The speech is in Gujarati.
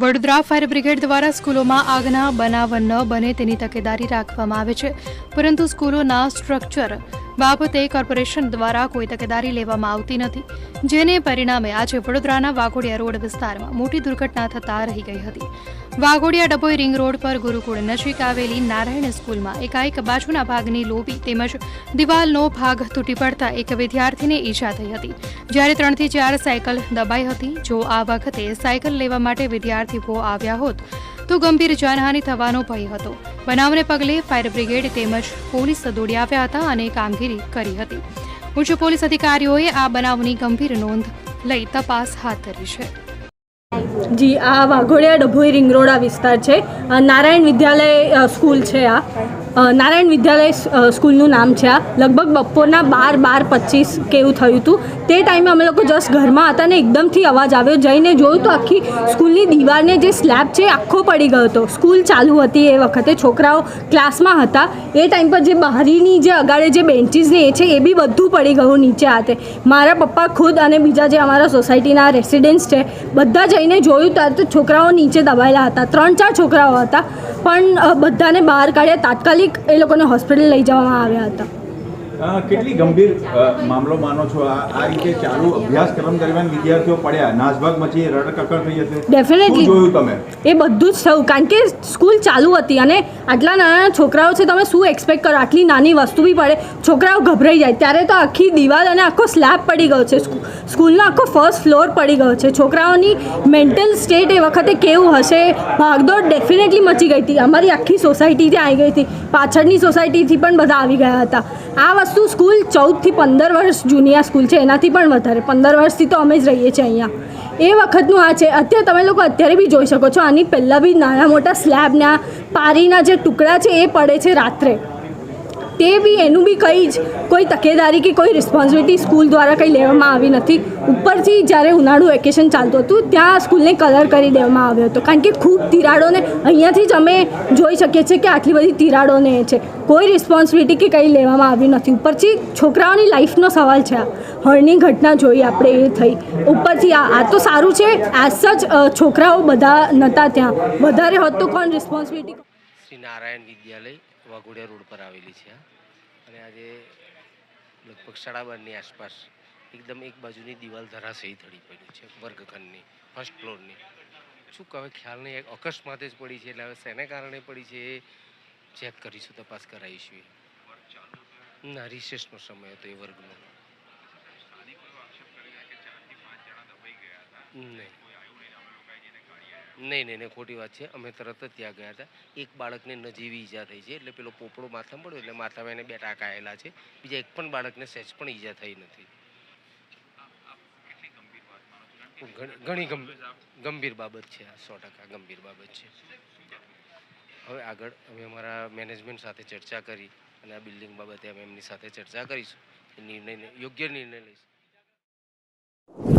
વડોદરા ફાયર બ્રિગેડ દ્વારા સ્કૂલોમાં આગના બનાવ ન બને તેની તકેદારી રાખવામાં આવે છે. પરંતુ સ્કૂલોના સ્ટ્રક્ચર બાબતે કોર્પોરેશન દ્વારા કોઈ તકેદારી લેવામાં આવતી નથી, જેને પરિણામે આજે વડોદરાના વાઘોડિયા રોડ વિસ્તારમાં મોટી દુર્ઘટના થતા રહી ગઈ હતી. વાઘોડિયા ડભોઈ રિંગ રોડ પર ગુરુકુળ નજીક આવેલી નારાયણ સ્કૂલમાં એકાએક બાજુના ભાગની લોબી તેમજ દિવાલનો ભાગ તૂટી પડતા એક વિદ્યાર્થીને ઈજા થઈ હતી. જ્યારે ત્રણથી ચાર સાયકલ દબાઈ હતી, જો આ વખતે સાયકલ લેવા માટે વિદ્યાર્થીઓ આવ્યા હોત, તો ગંભીર જાનહાનિ થવાનો ભય હતો. બનાવને પગલે ફાયર બ્રિગેડ તેમજ પોલીસ દોડી આવ્યા હતા અને કામગીરી કરી હતી. ઉચ્ચ પોલીસ અધિકારીઓએ આ બનાવની ગંભીર નોંધ લઈ તપાસ હાથ ધરી છે. જી, આ વાઘોડિયા ડભોઈ રિંગ રોડ આ વિસ્તાર છે. નારાયણ વિદ્યાલય સ્કૂલ છે આ. નારાયણ વિદ્યાલય સ્કૂલનું નામ છે આ. લગભગ બપોરના બાર બાર પચીસ કે એવું થયું હતું તે ટાઈમે અમે લોકો જસ્ટ ઘરમાં હતા ને એકદમથી અવાજ આવ્યો. જઈને જોયું તો આખી સ્કૂલની દીવારને જે સ્લેબ છે આખો પડી ગયો હતો. સ્કૂલ ચાલુ હતી એ વખતે, છોકરાઓ ક્લાસમાં હતા. એ ટાઈમ પર જે બહારીની જે અગાડે જે બેન્ચીસ ને એ છે, એ બી બધું પડી ગયું નીચે હાથે. મારા પપ્પા ખુદ અને બીજા જે અમારા સોસાયટીના રેસિડેન્ટ્સ છે, બધા જઈને જોયું ત્યારે તો છોકરાઓ નીચે દબાયેલા હતા. ત્રણ ચાર છોકરાઓ હતા. પણ બધાને બહાર કાઢ્યા. તાત્કાલિક એ લોકોને હોસ્પિટલ લઈ જવામાં આવ્યા હતા. કેટલી ગંભીર મામલો માનો છો? આ રીતે ચાલુ અભ્યાસક્રમ દરમિયાન વિદ્યાર્થીઓ પડ્યા નાસભાગ મચી રડકકડ થઈ હતી ડેફિનેટલી જોયું તમે? એ બધું જ થયું કારણ કે સ્કૂલ ચાલુ હતી અને આટલા નાના છોકરાઓ છે તમે શું એક્સપેક્ટ કરો? આટલી નાની વસ્તુ બી પડે છોકરાઓ ગભરાઈ જાય. ત્યારે તો આખી દિવાલ અને આખો સ્લેબ પડી ગયો છે. સ્કૂ- સ્કૂલનો આખો ફર્સ્ટ ફ્લોર પડી ગયો છે. છોકરાઓની મેન્ટલ સ્ટેટ એ વખતે કેવું હશે? ભાગદોડ ડેફિનેટલી મચી ગઈ હતી. અમારી આખી સોસાયટી ત્યાં આવી ગઈ હતી. પાછળની સોસાયટીથી પણ બધા આવી ગયા હતા. આ વસ્તુ સ્કૂલ ચૌદથી પંદર વર્ષ જૂની સ્કૂલ છે, એનાથી પણ વધારે. પંદર વર્ષથી તો અમે જ રહીએ છીએ અહીંયા. એ વખતનું આ છે. અત્યારે તમે લોકો અત્યારે બી જોઈ શકો છો, આની પહેલાં બી નાના મોટા સ્લેબના, પારીના જે ટુકડા છે, એ પડે છે રાત્રે. તે બી એનું બી કંઈ જ કોઈ તકેદારી કે કોઈ રિસ્પોન્સિબિલિટી સ્કૂલ દ્વારા કંઈ લેવામાં આવી નથી. ઉપરથી જ્યારે ઉનાળુ વેકેશન ચાલતું હતું, ત્યાં સ્કૂલને કલર કરી દેવામાં આવ્યો હતો. કારણ કે ખૂબ તિરાડોને અહીંયાથી જ અમે જોઈ શકીએ છીએ કે આટલી બધી તિરાડોને છે. કોઈ રિસ્પોન્સિબિલિટી કે કંઈ લેવામાં આવ્યું નથી. ઉપરથી છોકરાઓની લાઈફનો સવાલ છે આ. હળની ઘટના જોઈ આપણે એ થઈ. ઉપરથી આ આ તો સારું છે. એઝ સચ છોકરાઓ બધા નહોતા ત્યાં. વધારે હોત તો કોણ રિસ્પોન્સિબિલિટી શ્રી નારાયણ વિદ્યાલય. વાઘોડિયા રોડ પર આવેલી છે. અને આજે લગભગ સાડા બારની આસપાસ એકદમ એક બાજુની દિવાલ ધરાશયી થડી પડી છે વર્ગખંડની ફર્સ્ટ ફ્લોરની શું કહે ખ્યાલ નહીં એક અકસ્માતે જ પડી છે એટલે હવે શેને કારણે પડી છે એ ચેક કરીશું તપાસ કરાવીશું. એ ના રિસેસનો સમય હતો એ વર્ગનો. નહીં. નહીં નહીં નહીં, ખોટી વાત છે. અમે તરત જ ત્યાં ગયા હતા. એક બાળકને નજીવી ઈજા થઈ છે, એટલે પેલો પોપડો માથામાં પડ્યો એટલે માથામાં એને બે ટાંકા આવેલા છે. બીજા એક પણ બાળકને સહેજ પણ ઈજા થઈ નથી. ઘણી- ગંભીર બાબત છે આ, સો ટકા ગંભીર બાબત છે. હવે આગળ અમે અમારા મેનેજમેન્ટ સાથે ચર્ચા કરી અને આ બિલ્ડિંગ બાબતે અમે એમની સાથે ચર્ચા કરીશું. નિર્ણય યોગ્ય નિર્ણય લઈશું.